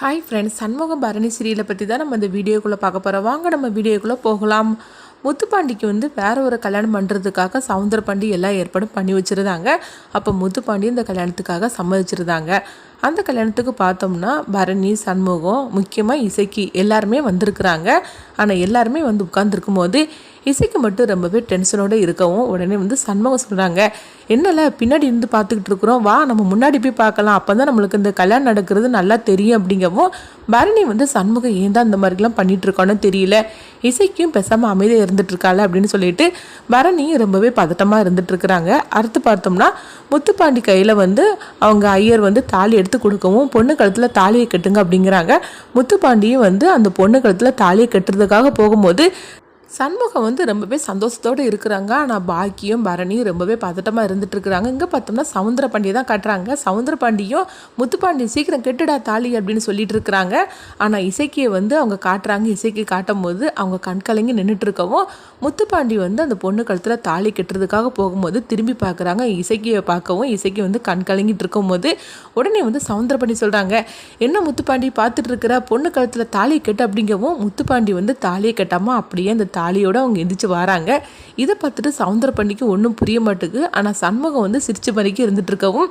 Hi friends Shanmugam Bharani சீரியலை பற்றி தான் நம்ம இந்த வீடியோக்குள்ளே பார்க்க போகிறோம் வாங்க நம்ம வீடியோக்குள்ளே போகலாம். முத்துப்பாண்டிக்கு வந்து வேற ஒரு கல்யாணம் பண்ணுறதுக்காக சவுந்தரபாண்டி எல்லா ஏற்பாடும் பண்ணி வச்சுருந்தாங்க. அப்போ முத்துப்பாண்டி இந்த கல்யாணத்துக்காக சம்மதிச்சிருந்தாங்க. அந்த கல்யாணத்துக்கு பார்த்தோம்னா பரணி சண்முகம் முக்கியமாக இசைக்கு எல்லாருமே வந்திருக்கிறாங்க. ஆனால் எல்லாருமே வந்து உட்காந்துருக்கும் போது இசைக்கு மட்டும் ரொம்பவே டென்ஷனோடு இருக்கவும் உடனே வந்து சண்முகம் சொல்கிறாங்க என்னல பின்னாடி இருந்து பார்த்துக்கிட்டு இருக்கிறோம். வா நம்ம முன்னாடி போய் பார்க்கலாம். அப்போ தான் நம்மளுக்கு இந்த கல்யாணம் நடக்கிறது நல்லா தெரியும் அப்படிங்கவும் பரணி வந்து சண்முகம் ஏன் தான் இந்த மாதிரிலாம் பண்ணிட்டு தெரியல. இசைக்கும் பேசாமல் அமைதியாக இருந்துட்டுருக்காள் அப்படின்னு சொல்லிட்டு பரணியும் ரொம்பவே பதட்டமாக இருந்துட்டுருக்குறாங்க அடுத்து பார்த்தோம்னா முத்துப்பாண்டி கையில் வந்து அவங்க ஐயர் வந்து தாலி எடுத்து கொடுக்கவும் பொண்ணு கழுத்தில் தாலியை கட்டுங்க அப்படிங்கிறாங்க. முத்துப்பாண்டியும் வந்து அந்த பொண்ணு கழுத்தில் தாலியை கட்டுறதுக்காக போகும்போது சண்முகம் வந்து ரொம்பவே சந்தோஷத்தோடு இருக்கிறாங்க. ஆனால் பாக்கியும் பரணியும் ரொம்பவே பதட்டமாக இருந்துட்டு இருக்கிறாங்க இங்கே பார்த்தோம்னா சவுந்தர பாண்டியை தான் காட்டுறாங்க. சவுந்தர பாண்டியும் முத்துப்பாண்டி சீக்கிரம் கெட்டுடா தாலி அப்படின்னு சொல்லிட்டு இருக்கிறாங்க ஆனால் இசைக்கியை வந்து அவங்க காட்டுறாங்க. இசைக்கு காட்டும் போது அவங்க கண் கலங்கி நின்றுட்டு இருக்கவும் முத்துப்பாண்டி வந்து அந்த பொண்ணு கழுத்தில் தாலி கட்டுறதுக்காக போகும்போது திரும்பி பார்க்குறாங்க. இசைக்கியை பார்க்கவும் இசைக்கு வந்து கண் கலங்கிட்டு இருக்கும்போது உடனே வந்து சவுந்தர பாண்டி சொல்கிறாங்க என்ன முத்துப்பாண்டி பார்த்துட்டு இருக்கிற பொண்ணு கழுத்தில் தாலி கெட்டு அப்படிங்கவும் முத்துப்பாண்டி வந்து தாலியை கட்டாமல் அப்படியே அந்த தாலியோடு அவங்க எந்திரிச்சு வராங்க. இதை பார்த்துட்டு சவுந்தர பண்ணிக்கு ஒன்றும் புரிய மாட்டேங்குது ஆனால் சண்முகம் வந்து சிரிச்சு மாதிரிக்கு இருந்துட்டு இருக்கவும்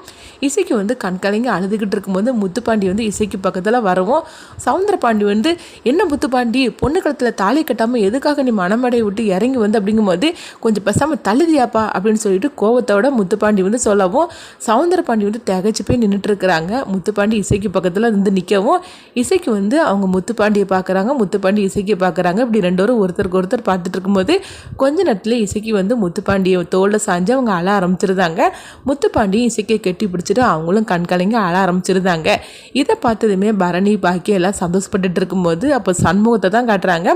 இசைக்கு வந்து கண்கலைங்க அழுதுகிட்டு இருக்கும்போது முத்துப்பாண்டி வந்து இசைக்கு பக்கத்தில் வரவும். சவுந்தர பாண்டி வந்து என்ன முத்துப்பாண்டி பொண்ணு கழுத்தில் தாலி கட்டாமல் எதுக்காக நீ மனமடை விட்டு இறங்கி வந்து? அப்படிங்கும்போது கொஞ்சம் பேசாமல் தள்ளுதியாப்பா அப்படின்னு சொல்லிட்டு கோவத்தோட முத்துப்பாண்டி வந்து சொல்லவும் சவுந்தர பாண்டி வந்து திகச்சு போய் நின்றுட்டு இருக்கிறாங்க. முத்துப்பாண்டி இசைக்கு பக்கத்தில் இருந்து நிற்கவும் இசைக்கு வந்து அவங்க முத்துப்பாண்டியை பார்க்குறாங்க முத்துப்பாண்டி இசைக்கு பார்க்குறாங்க இப்படி ரெண்டோரும் ஒருத்தருக்கு ஒருத்தர் பார்த்துட்டு இருக்கும்போது கொஞ்ச நேரத்தில் இசைக்கு வந்து முத்துப்பாண்டியை தோளில் சாஞ்சு அவங்க அழ ஆரம்பிச்சிருந்தாங்க. முத்துப்பாண்டியும் இசைக்கை கெட்டி பிடிச்சிட்டு அவங்களும் கண் கலங்கி அழ ஆரம்பிச்சிருந்தாங்க. இதை பார்த்ததுமே பரணி பாக்கி எல்லாம் சந்தோஷப்பட்டுட்டு இருக்கும்போது அப்போ சண்முகத்தை தான் காட்டுறாங்க.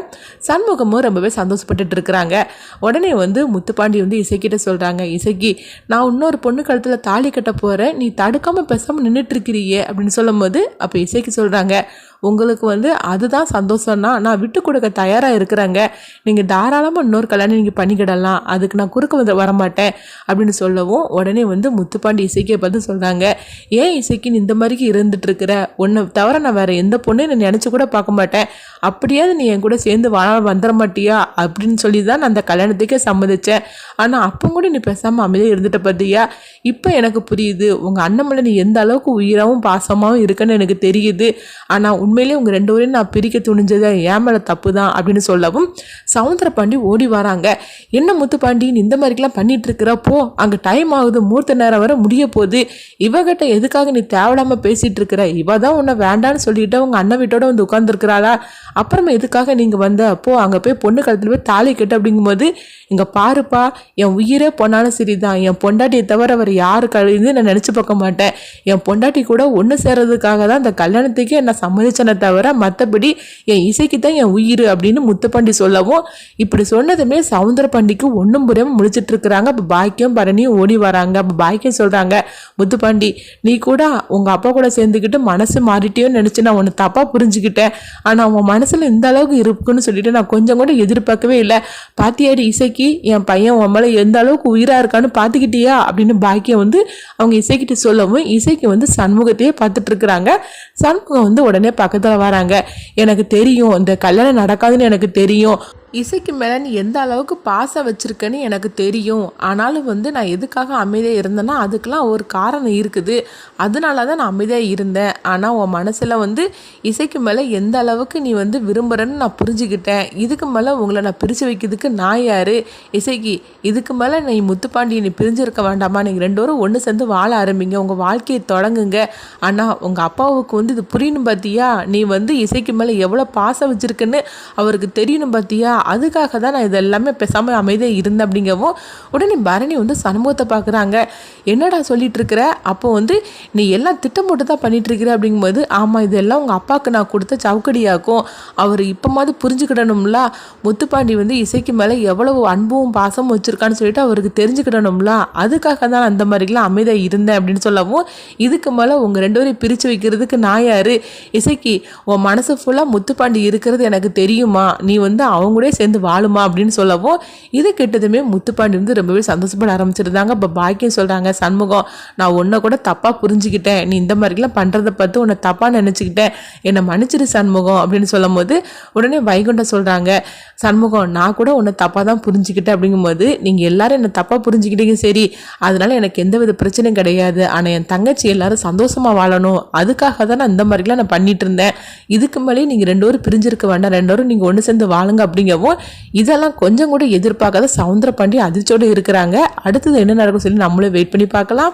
சண்முகமும் ரொம்பவே சந்தோஷப்பட்டுட்டு இருக்கிறாங்க உடனே வந்து முத்துப்பாண்டி வந்து இசைக்கிட்ட சொல்கிறாங்க இசைக்கு நான் இன்னொரு பொண்ணு கழுத்தில் தாலி கட்ட போகிறேன் நீ தடுக்காமல் பேசாமல் நின்றுட்டு இருக்கிறியே அப்படின்னு சொல்லும்போது அப்போ இசைக்கு சொல்கிறாங்க உங்களுக்கு வந்து அதுதான் சந்தோஷம்னா நான் விட்டு கொடுக்க தயாராக இருக்கிறாங்க. நீங்கள் தாராளமாக இன்னொரு கல்யாணம் நீங்கள் பண்ணிக்கிடலாம். அதுக்கு நான் குறுக்க வந்து வரமாட்டேன் அப்படின்னு சொல்லவும் உடனே வந்து முத்துப்பாண்டி இசைக்கே பார்த்து சொல்கிறாங்க ஏன் இசைக்கு நீ இந்த மாதிரிக்கு இருந்துட்டு இருக்கிற உன்னை தவிர நான் வேறு எந்த பொண்ணையும் நான் நினச்சி கூட பார்க்க மாட்டேன். அப்படியாவது நீ என் கூட சேர்ந்து வாழ வந்துட மாட்டியா? அப்படின்னு சொல்லி தான் நான் அந்த கல்யாணத்துக்கே சம்மதித்தேன் ஆனால் அப்போ கூட நீ பேசாமல் அமைதியாக இருந்துட்ட பார்த்தியா இப்போ எனக்கு புரியுது உங்கள் அண்ணன் மேலே நீ எந்த அளவுக்கு உயிராகவும் பாசமாகவும் இருக்குன்னு எனக்கு தெரியுது. ஆனால் உண்மையிலேயே உங்கள் ரெண்டு பேரையும் நான் பிரிக்க துணிஞ்சது ஏன் மேலே தப்பு தான் அப்படின்னு சொல்லவும் சவுந்தர பாண்டி ஓடி வராங்க. என்ன முத்துப்பாண்டி நீ இந்த மாதிரிக்கெல்லாம் பண்ணிட்டு இருக்கிறப்போ அங்கே டைம் ஆகுது மூர்த்த நேரம் வர முடிய போகுது. இவகிட்ட எதுக்காக நீ தேவையில்லாமல் பேசிகிட்டு இருக்கிற? இவ தான் உன்னை வேண்டான்னு சொல்லிட்டு உங்கள் அண்ணன் வீட்டோட வந்து உட்காந்துருக்கிறாளா அப்புறமா எதுக்காக நீங்கள் வந்த? அப்போ அங்கே போய் பொண்ணு கழுத்தில் போய் தாலி கட்டு அப்படிங்கும்போது இங்கே பாருப்பா என் உயிரே பொண்ணாலும் சரிதான். என் பொண்டாட்டியை தவிர அவர் யாரு கழுந்து நான் நினச்சி பார்க்க மாட்டேன். என் பொண்டாட்டி கூட ஒன்று சேர்றதுக்காக தான் இந்த கல்யாணத்துக்கே என்னை என்ன சம்மதிச்சனை தவிர மற்றபடி என் இசைக்கு தான் என் உயிர் அப்படின்னு முத்துப்பாண்டி சொல்லவும் இப்படி சொன்னதுமே சவுந்தர பாண்டிக்கு ஒன்றும் புரியாமல் முழிச்சிட்டு இருக்கிறாங்க. அப்போ பாக்கியம் பரணியும் ஓடி வராங்க. அப்போ பாக்கியம் சொல்கிறாங்க முத்துப்பாண்டி நீ கூட உங்கள் அப்பா கூட சேர்ந்துக்கிட்டு மனசு மாறிட்டேன்னு நினச்சி நான் உன்னை தப்பாக புரிஞ்சுக்கிட்டேன். ஆனால் உன் மனசில் இந்த அளவுக்கு இருக்குன்னு சொல்லிட்டு நான் கொஞ்சம் கூட எதிர்பார்க்கவே இல்லை. பாத்தியாடி இசைக்கு என் பையன் உன் மேலே எந்த அளவுக்கு உயிராக இருக்கான்னு பார்த்துக்கிட்டியா அப்படின்னு பாக்கியம் வந்து அவங்க இசைக்கிட்ட சொல்லவும் இசைக்கு வந்து சண்முகத்தையே பார்த்துட்டு இருக்கிறாங்க. சண்முகம் வந்து உடனே பக்கத்தில் வராங்க. எனக்கு தெரியும் இந்த கல்யாணம் நடக்காதுன்னு எனக்கு தெரியும். இசைக்கு மேலே நீ எந்த அளவுக்கு பாசம் வச்சுருக்கன்னு எனக்கு தெரியும். ஆனாலும் வந்து நான் எதுக்காக அமைதியாக இருந்தேன்னா அதுக்கெலாம் ஒரு காரணம் இருக்குது. அதனால தான் நான் அமைதியாக இருந்தேன். ஆனால் உன் மனசில் வந்து இசைக்கு மேலே எந்த அளவுக்கு நீ வந்து விரும்புகிறேன்னு நான் புரிஞ்சுக்கிட்டேன். இதுக்கு மேலே உங்களை நான் பிரித்து வைக்கிறதுக்கு நான் யார்? இசைக்கு இதுக்கு மேலே நீ முத்துப்பாண்டி நீ பிரிஞ்சிருக்க வேண்டாமா? நீங்கள் ரெண்டு பேரும் ஒன்று சேர்ந்து வாழ ஆரம்பிங்க. உங்கள் வாழ்க்கையை தொடங்குங்க. ஆனால் உங்கள் அப்பாவுக்கு வந்து இது புரியணும் பார்த்தியா நீ வந்து இசைக்கு மேலே எவ்வளோ பாசம் வச்சுருக்குன்னு அவருக்கு தெரியணும் பார்த்தியா அதுக்காக தான் நான் இதெல்லாமே பேசாமல் அமைதியாக இருந்தேன் அப்படிங்கவும் உடனே பரணி வந்து சண்முகத்தை பார்க்குறாங்க. என்னடா சொல்லிட்டு இருக்கிற? அப்போ வந்து நீ எல்லாம் திட்டம் போட்டு தான் பண்ணிட்டு இருக்கிற? அப்படிங்கும்போது ஆமாம் இதெல்லாம் உங்கள் அப்பாவுக்கு நான் கொடுத்த சவுக்கடியாக்கும். அவர் இப்போமாவது புரிஞ்சுக்கிடணும்ல? முத்துப்பாண்டி வந்து இசைக்கு மேலே எவ்வளவு அன்பும் பாசமும் வச்சுருக்கான்னு சொல்லிட்டு அவருக்கு தெரிஞ்சுக்கிடணும்ல? அதுக்காக தான் நான் அந்த மாதிரிலாம் அமைதியாக இருந்தேன் அப்படின்னு சொல்லவும் இதுக்கு மேலே உங்கள் ரெண்டு பேரையும் பிரித்து வைக்கிறதுக்கு நான் யார்? இசைக்கு உன் மனசு ஃபுல்லாக முத்துப்பாண்டி இருக்கிறது எனக்கு தெரியுமா? நீ வந்து அவங்களே கூட சேர்ந்து வாழுமா அப்படின்னு சொல்லவும் இது கெட்டதுமே முத்துப்பாண்டி வந்து ரொம்பவே சந்தோஷப்பட ஆரம்பிச்சிருந்தாங்க. இப்போ பாக்கியம் சொல்கிறாங்க சண்முகம் நான் உன்னை கூட தப்பாக புரிஞ்சுக்கிட்டேன். நீ இந்த மாதிரிலாம் பண்ணுறதை பார்த்து உன்னை தப்பாக நினச்சிக்கிட்டேன். என்னை மன்னிச்சிரு சண்முகம் அப்படின்னு சொல்லும் போது உடனே வைகுண்டம் சொல்கிறாங்க சண்முகம் நான் கூட உன்னை தப்பாக தான் புரிஞ்சுக்கிட்டேன். அப்படிங்கும்போது நீங்கள் எல்லாரும் என்னை தப்பாக புரிஞ்சுக்கிட்டீங்க சரி. அதனால எனக்கு எந்தவித பிரச்சனையும் கிடையாது. ஆனால் என் தங்கச்சி எல்லாரும் சந்தோஷமாக வாழணும். அதுக்காக தான் நான் இந்த மாதிரிலாம் நான் பண்ணிட்டு இருந்தேன். இதுக்கு மேலே நீங்கள் ரெண்டு பேரும் பிரிஞ்சிருக்க வேண்டாம். ரெண்டு பேரும் நீங்கள் ஒன்று சேர்ந்து வாழுங்க அப்படிங்கவும் இதெல்லாம் கொஞ்சம் கூட எதிர்பார்க்காத சவுந்தர பாண்டி அதிர்ச்சியோடு இருக்கிறாங்க. அடுத்தது என்ன நடக்கும் சொல்லி நம்மளும் வெயிட் பண்ணி பார்க்கலாம்.